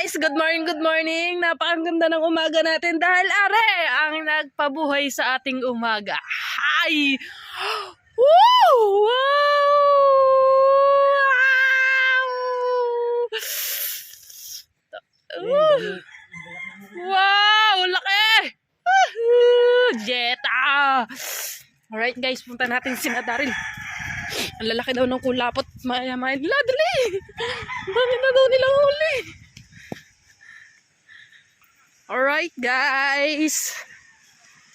guys, good morning, good morning. Napakaganda ng umaga natin dahil are ang nagpabuhay sa ating umaga. Hi! Woo! Wow! Wow! Laki! Jetta! Alright guys, punta natin si Daryl. Ang lalaki daw ng kulapot. Maya maya nila, dali! Ang dami na daw nilang huli. Alright guys.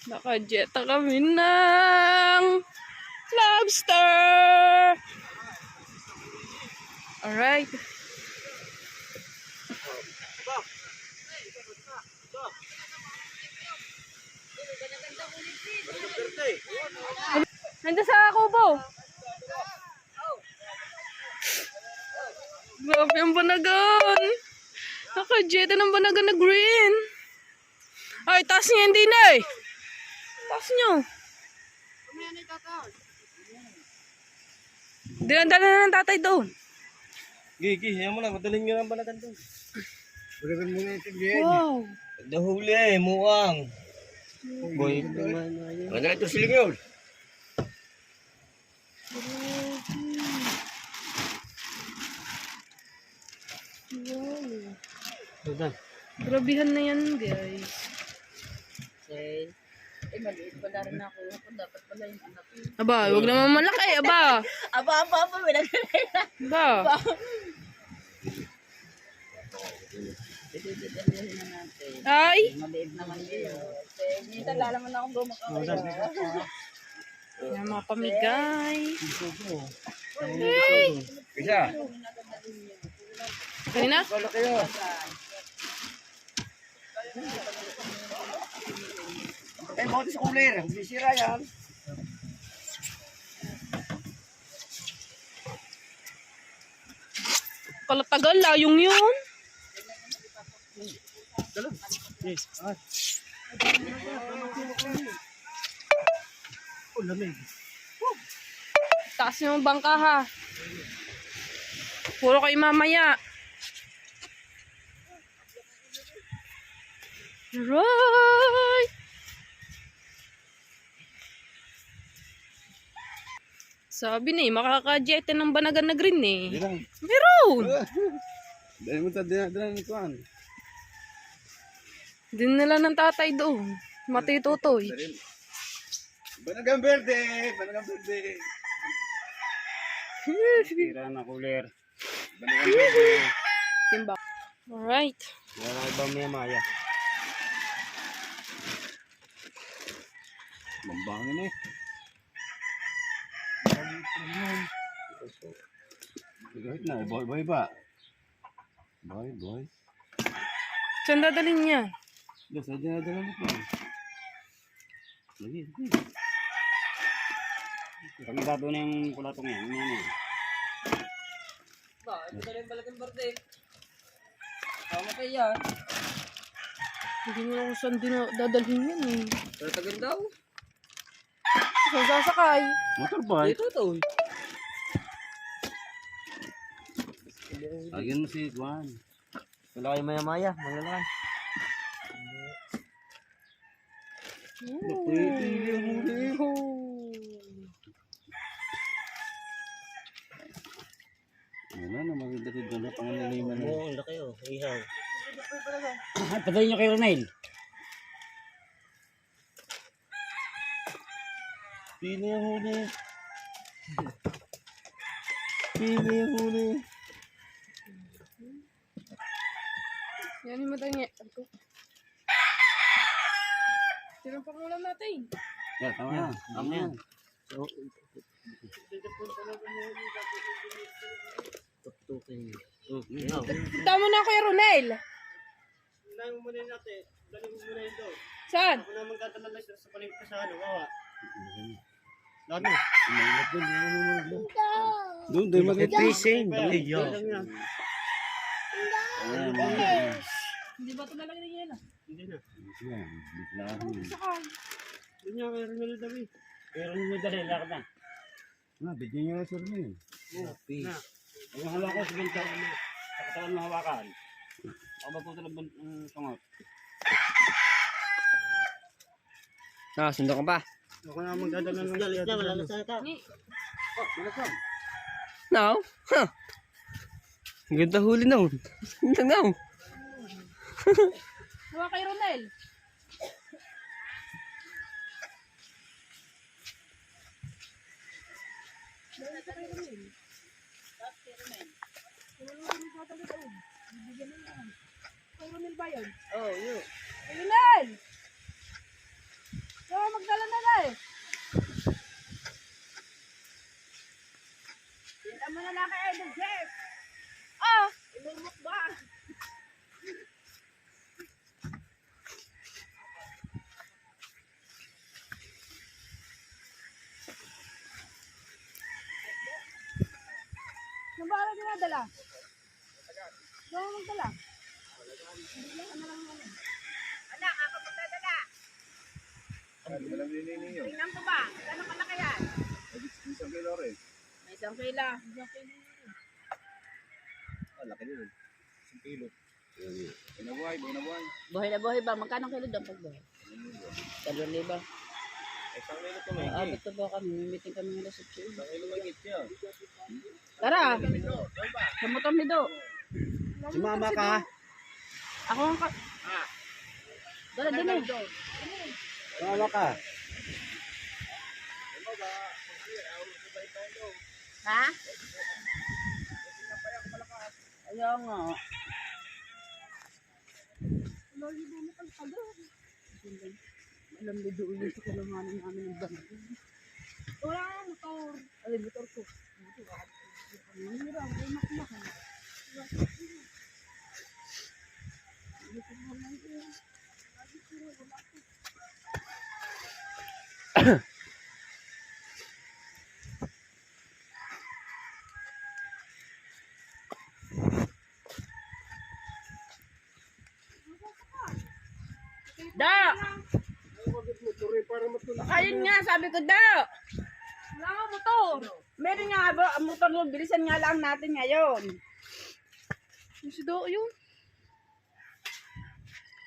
Nakajeta kami ng lobster. Alright. Nandiyan sa kubo. Grabe ang banagan. Nakajeta ng banagan na green. Ay, taas niya hindi na eh. Taas niyo. Dinadala na ng tatay doon. Gigi, yan mo lang. Madaling nyo ng balagan doon. Bulagan mo na itindihan. Wow. Nahuli eh, muang. Boy, ano na ito siling yun? Wow. Grabihan na yan, guys. Eh, maliit pala rin ako. Ako dapat pala yung anak ko. Aba, huwag naman malaki, aba. Aba, aba, aba, may nagkakaila. Aba. Natin. Ay, Maliit naman yun. Eh, hindi talaga naman akong gumakawala. yan mga pamigay. Isa. Kanina? Kala Eh, bakit sa cooler? Sisira yan. Kalatagal, layong yun. Oh, lamig. Taas yung bangka ha. Puro kayo mamaya. Right. Sabi na eh, makaka-jet ng banagan na green eh. Di lang. Meron! Dahil mo ta dinadala ni Kuan. Dinala ng tatay doon. Matitutoy. Banagang Verde! Banagang Verde! Sira na cooler. Banagang Verde! Timba. Alright. Na ibang maya maya. Mambangin eh. Kahit na, boy boy ba? Boy boy. Saan dadalhin niya? Yes, sa dinadala ni Kuan. Lagi, lagi. Kami dato na yung kulatong yan. Ano yan? Ba, ito talaga yung balagang berde. Tama kayo yan. Hindi mo ako saan dadalhin yan eh. Pero tagal daw. Saan sasakay? Motorbike. Dito to. Lagyan mo si Kuan. Wala kayo maya maya. Malalan. Napitili ang huli. Wala na, maganda si Dona panganiliman na. Oo, laki oh. Ihaw. Patayin nyo kay Ronel. Pili ang huli. Pili ang huli. Yan yung mata niya. Sino pang ulam natin? Yeah, tama na. Tama ihaw. Tama na Kuya Ronel. Unahin mo muna natin. Dali mo muna yun daw. Saan? Ako naman tatala lang sa palengke sa ano, wawa. Lalo. Doon, doon maganda. Fishing. Iyo. Hindi ba ito lalagyan niya na? Hindi na. Yan, biglaan. Sakay. Hindi niya kaya rin nalita eh. Pero nung may dali, lakad na. Na, bigyan niyo na sir mo yun. Na. Ang hawak ko, sa katawan mo hawakan. Ako maputol ang bun- ang tungot. Ah, sundo ka pa. Ako na magdadala ng galit na, wala na sa ito. Ni, No? Huh. Ang Ganda huli na. Ganda na. Huwag kay Ronel. Kay Ronel ba yun? Oh, yun. Kay Ronel! Ang magdala na na eh. Tinta mo na na kay Idol Jeff. Ah! Ilumok ba? Din dinadala? Ikaw ang magdala. Anak, ako magdadala. Tingnan ko ba? Gano'ng kalaki yan? Isang kilo rin. May isang kila. Ah, laki nun. Isang kilo. Binabuhay, binabuhay. Buhay na buhay ba? Magkano kilo doon pag buhay? Dalawang liba. Isang kilo to may Aabot ko ba kami? Meeting kami ng alas 8. Isang kilo may siya. Tara! Sa motor ni Do. Sumama ka. Ako ang ka... Dala din eh. Sumama ka. Ha? Ayaw nga. Alam mo doon yung sa kailanganan namin ng bangko. Wala nga motor. Alin, motor ko. Mahirap. Ay, makmakan. Da! Ayun nga, sabi ko da! Wala nga motor. Meron nga ba, motor mo, bilisan nga lang natin ngayon. Yung si Do yun.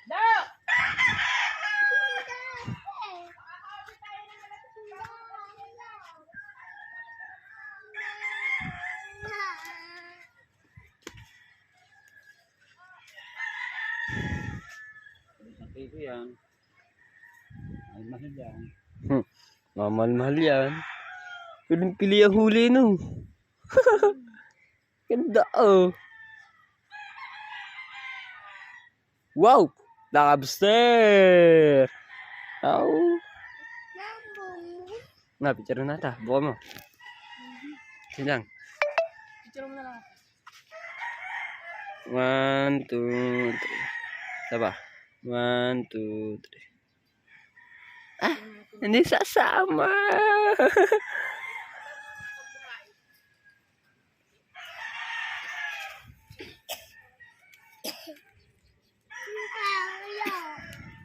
Da! Kilo yan. Ay, mahal yan. Hmm. Mamahal-mahal yan. Piling-pili ang huli no. Ganda oh. Wow! Nakabster! Oh. Na, picture na ta. Buka mo. Sige lang. Picture mo na lang. One, two, three. Saba. One, two, three. Ah! Hindi sasama!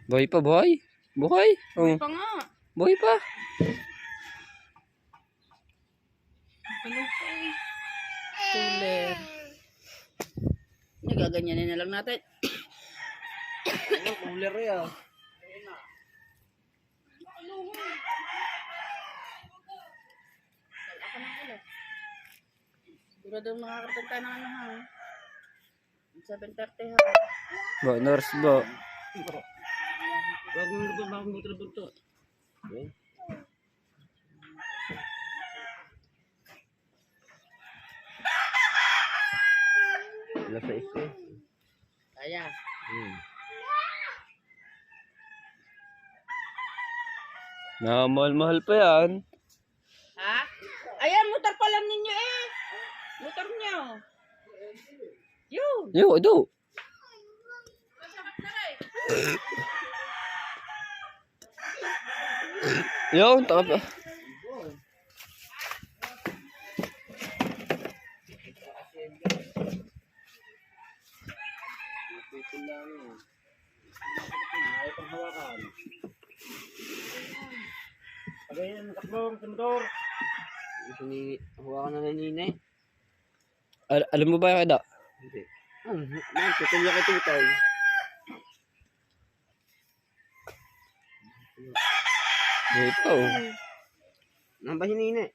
boy pa, boy? Boy? Oh, Pa nga. boy pa. Ganun pa eh. Cooler. Nagaganyanin na lang natin. Cooler yan. Sigurado makakarating tayo ng ano ha. 7.30 ha. Bo, nurse bo. Huwag mo na ba makamutra buntot? Wala sa isa. Kaya. Hmm. Nakamahal-mahal pa yan. Ha? Ayan, motor pala ninyo eh. Motor nyo. Yun. Yo, ito. Yo, taka pa. Ito lang yun. Ayaw pang hawakan. Pagayin, takbong, sa motor. Al alam mo ba yung kada? Hindi. Ah, man, tutulya kay tutay. Ito. Nang ba hinina?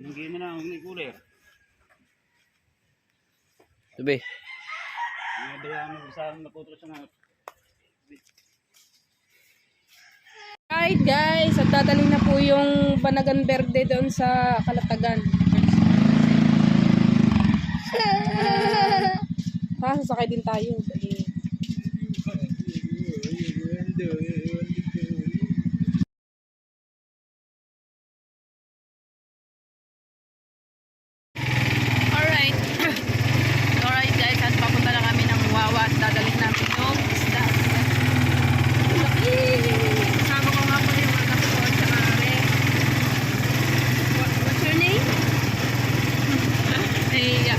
Hindi mo na, may cooler. Sabi. May bayaan mo sa naputol sa mga Right guys, at dadalhin na po yung Banagan Verde doon sa Kalatagan. ha, sasakay din tayo. Dali. Alright. Alright guys, at papunta na kami ng Wawa at dadalhin namin yung isda. Laki! Kasama ko nga pala yung anak ko at saka Are. What, what's your name? Iya.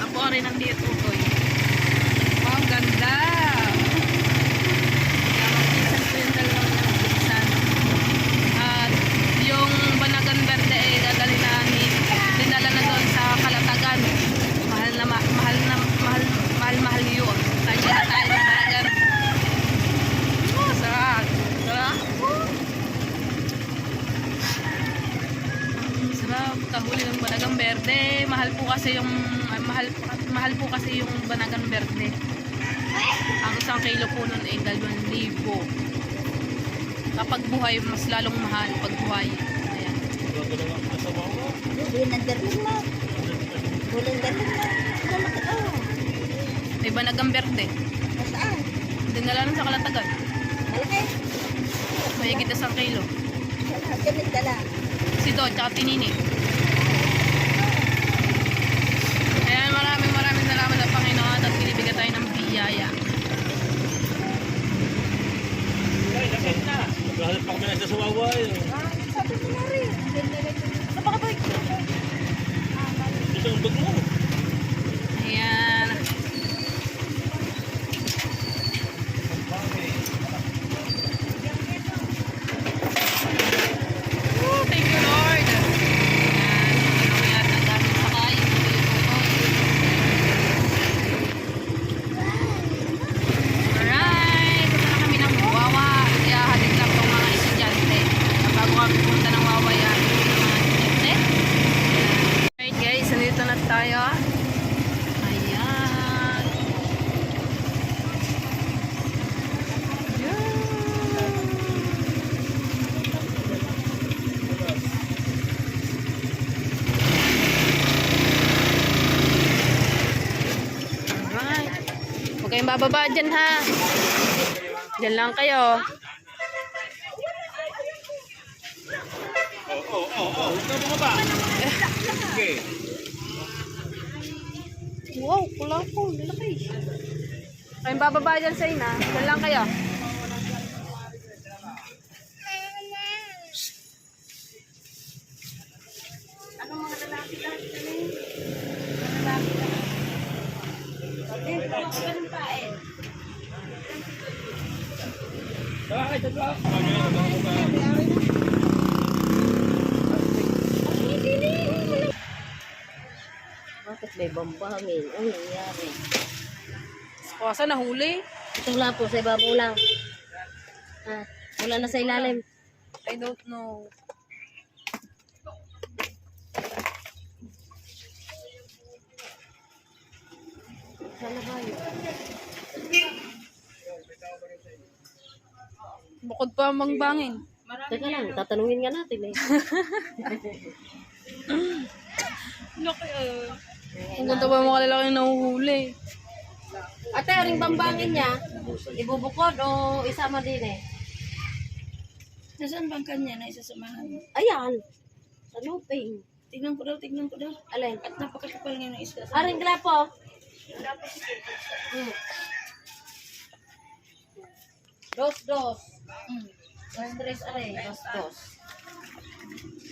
Ako rin ang diet utoy. Wow, ganda! Kaya magpisan ko yung dalawang ng pinsan. At yung Banagan Verde ay dadali na ni dinala na doon sa Kalatagan. Mahal na ma- mahal na mahal mahal mahal yun. Tayo na tayo ng Banagan. Oh, sarap. Sarap. Sarap. Kahuli ng Banagan Verde. Mahal po kasi yung ah, mahal mahal po kasi yung Banagan Verde. Ang isang kilo po nun ay 2,000. Kapag buhay, mas lalong mahal pag buhay. Ayan. Bulan darin mo. Bulan darin mo. Malaki oh. May banagang berde. Nasaan? Dinala nun sa kalatagan. Malaki. Mahigit isang kilo. Wala, ganit ka lang. Si Do, tsaka tinini. Ayan, maraming maraming salamat sa Panginoon at binibigyan tayo ng biyaya. Naghahanap pa kami na sa Wawa. eh. Ah, sabi mo na rin. Napakabalik. Ito ang bag mo. Ayan. Woo, thank you Lord. Ayan, ano kaya ang daming sakay. Alright, punta na kami ng Wawa. Kaya hatid lang tong mga estudyante. Bago kami punta ng Wawa yan, ng mga estudyante. Alright guys, nandito na tayo. Ayan. Alright. Huwag kayong bababa dyan ha. Dyan lang kayo. Pula po. Lalaki. Kayong bababa dyan sa ina. Dyan lang kayo. Anong mga lalaki lang? Mga lalaki lang. Eh, baka ko ganun pa eh. Bakit may bambangin? Ano nangyari? Kuwasa nahuli. Ito lang po, sa ibabaw lang. Ah, wala na sa ilalim. I don't know. Sana ba yun? Bukod pa ang mangbangin. Teka lang, tatanungin nga natin eh. Laki ah. Ang ganda ba mga lalaki nahuhuli? Ate, ring bambangin niya, ibubukod o isama din eh? Nasaan bang kanya na isasamahan? Ayan, sa looping. Tignan ko daw, tignan ko daw. Alin? At napakakapal ngayon ng isda. Aring glapo. Hmm. Dos, dos. Mm. Dos, tres, aray. Dos, dos.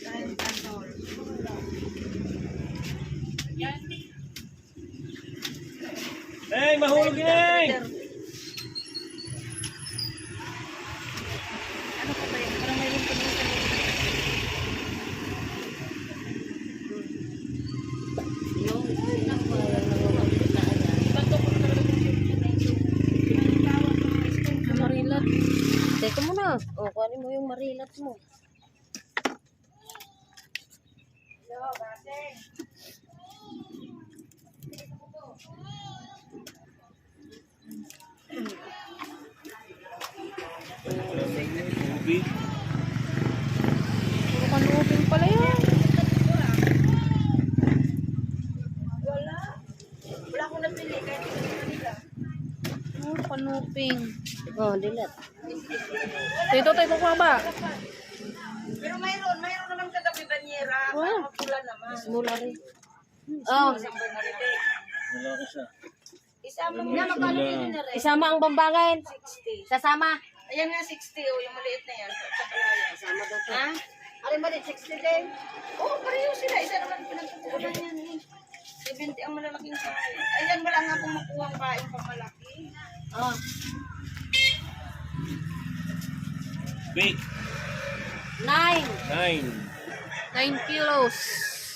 Hey, mahulog kunin mo marilat mo. Tubig. Puro kanuping pala yan. Wala akong napili kahit isa nila. Puro kanuping. O, dilat. Dito tayo kukuha ba? Pero mayroon, mayroon naman kagabi banyera. Wow. Pula naman. Mula rin. Oh. Wala ko siya. Isama mo na magkano yun na rin? isama ang bambangin. 60. Sasama. Ayan nga 60 oh, yung maliit na yan. Sa palaya. Sama daw to. Ha? Aray ba 60 din? Oo, oh, pareho sila. Isa naman pinagkukulan yan eh. 70 ang malalaking kain. Ayan, wala nga akong makuha ang kain pang malaki. Oh. Big. Nine. Nine. 9 kilos.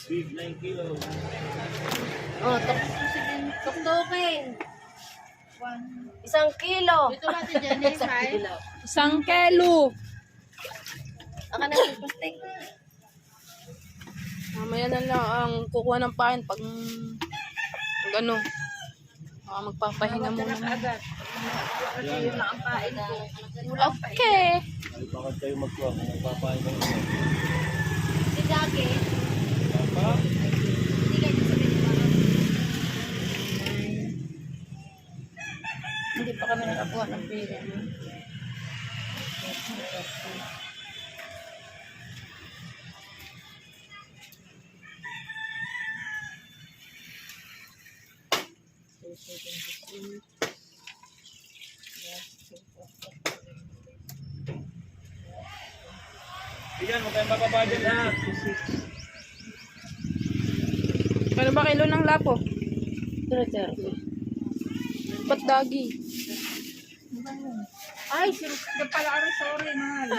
Big nine kilos. Oh, tuk tuktukin. Isang kilo. Ito natin dyan Isang kilo. Isang kelo. Aka na plastic. Mamaya na lang ang kukuha ng pain pag pag Ah, magpapahinga muna. Kasi yun lang ang kain ko. Okay. Ay, bakit kayo magkuha kung magpapain ka naman? Si Jackie. Papa? Hindi pa kami nakakuha ng pera. Bigyan ba kilo ng lapo? Sir. Ba't dagi? Ay, sir, pala ano, sorry, mahal.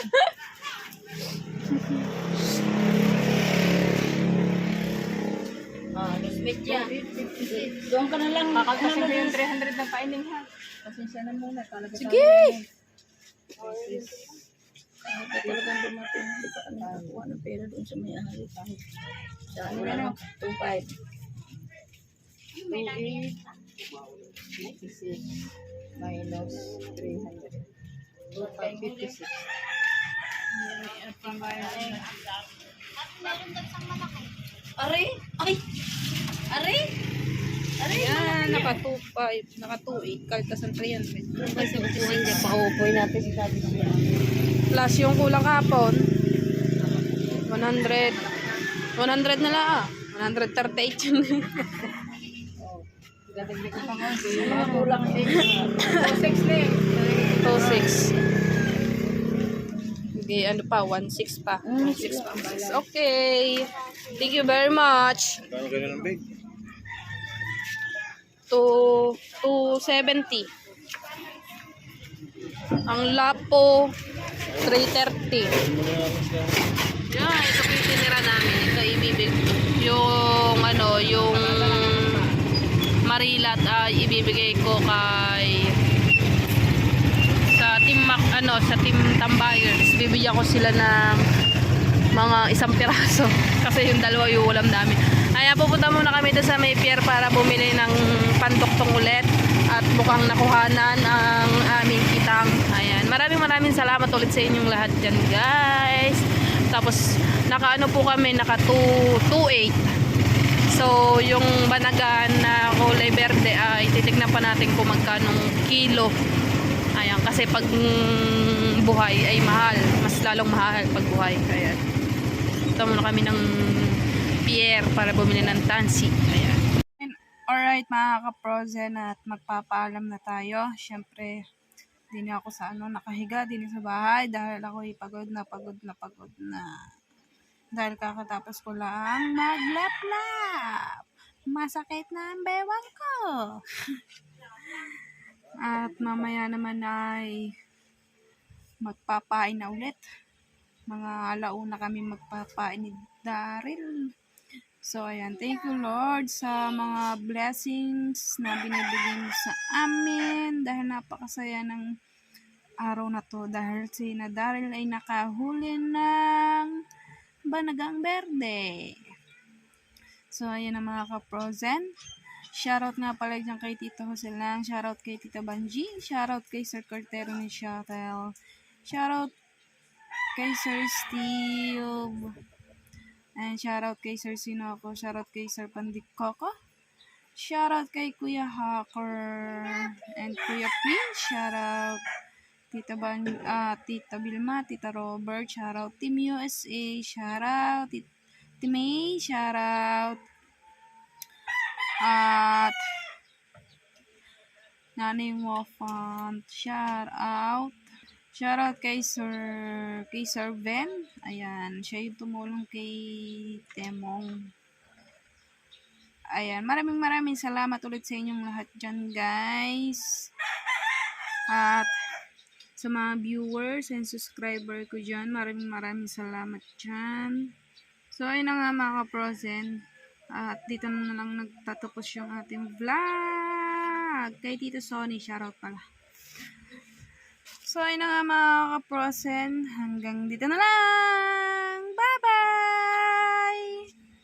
Oh, luspit yan. Doon ka na lang. Kakagkasin ko yung 300 na paining ha. Pasensya na muna. Talaga Sige! Talagang dumating. Hindi pa kami nakakuha ng pera doon sa may-ari. Kahit sa ano na lang. 2.5. 2.86 minus 300. 2.56. Ari? Ay! Ari? Yan, naka 2.5, naka 2.8, kaltas ng 300. Kasi utuhin niya, paupoy natin si Daddy siya. Plus yung kulang kapon, 100, 100 na lang ah. 138 yun. Galing ko pa nga. Mga kulang din. 2.6 na eh. 2.6. Okay, ano pa, 1.6 pa. 1.6 pa. Okay. Thank you very much. Kano kayo ng big? To 270. Ang lapo 330. Yan, ito po yung tinira namin. Ito ibibig yung ano, yung marilat ay ibibigay ko kay sa team Mac, ano, sa team Tambayers. Bibigyan ko sila ng mga isang piraso kasi yung dalawa yung ulam namin. Kaya pupunta muna kami doon sa may pier para bumili ng pandoktong ulit at mukhang nakuhanan ang aming kitang. Ayan. Maraming maraming salamat ulit sa inyong lahat dyan guys. Tapos nakaano po kami, naka 228. So yung banagan na kulay berde ay titignan pa natin kung magkanong kilo. Ayan, kasi pag mm, buhay ay mahal. Mas lalong mahal pag buhay. Ayan. Punta muna kami ng pier para bumili ng tansi. Ayan. Alright mga kaprozen at magpapaalam na tayo. Siyempre, din ako sa ano, nakahiga din sa bahay dahil ako pagod na pagod na pagod na. Dahil kakatapos ko lang maglaplap. Masakit na ang bewang ko. At mamaya naman ay magpapain na ulit. Mga alauna kami magpapain ni Daryl. So, ayan. Thank you, Lord, sa mga blessings na binibigay sa amin. Dahil napakasaya ng araw na to dahil si Nadaril ay nakahuli ng banagang berde. So, ayan ang mga ka-frozen. Shoutout nga pala dyan kay Tito Jose Lang. Shoutout kay Tita Banji. Shoutout kay Sir Cortero ni Shuttle. Shoutout kay Sir Steve. And shoutout kay Sir Sinoco. Shoutout kay Sir Pandikoko. Shoutout kay Kuya Hacker. And Kuya Prince. Shoutout Tita Ban, ah, Tita Bilma, Tita Robert, shoutout Team USA, shoutout Team May, shoutout at Nanay Wafant, shoutout shoutout kay Sir kay Sir Ben, ayan, siya yung tumulong kay Temong. Ayan, maraming maraming salamat ulit sa inyong lahat dyan, guys. At sa mga viewers and subscriber ko dyan. Maraming maraming salamat dyan. So, ayun na nga mga kaprosen. At dito na lang nagtatapos yung ating vlog. Kay Tito Sony, shoutout pala. So, ayun na nga mga kaprosen. Hanggang dito na lang.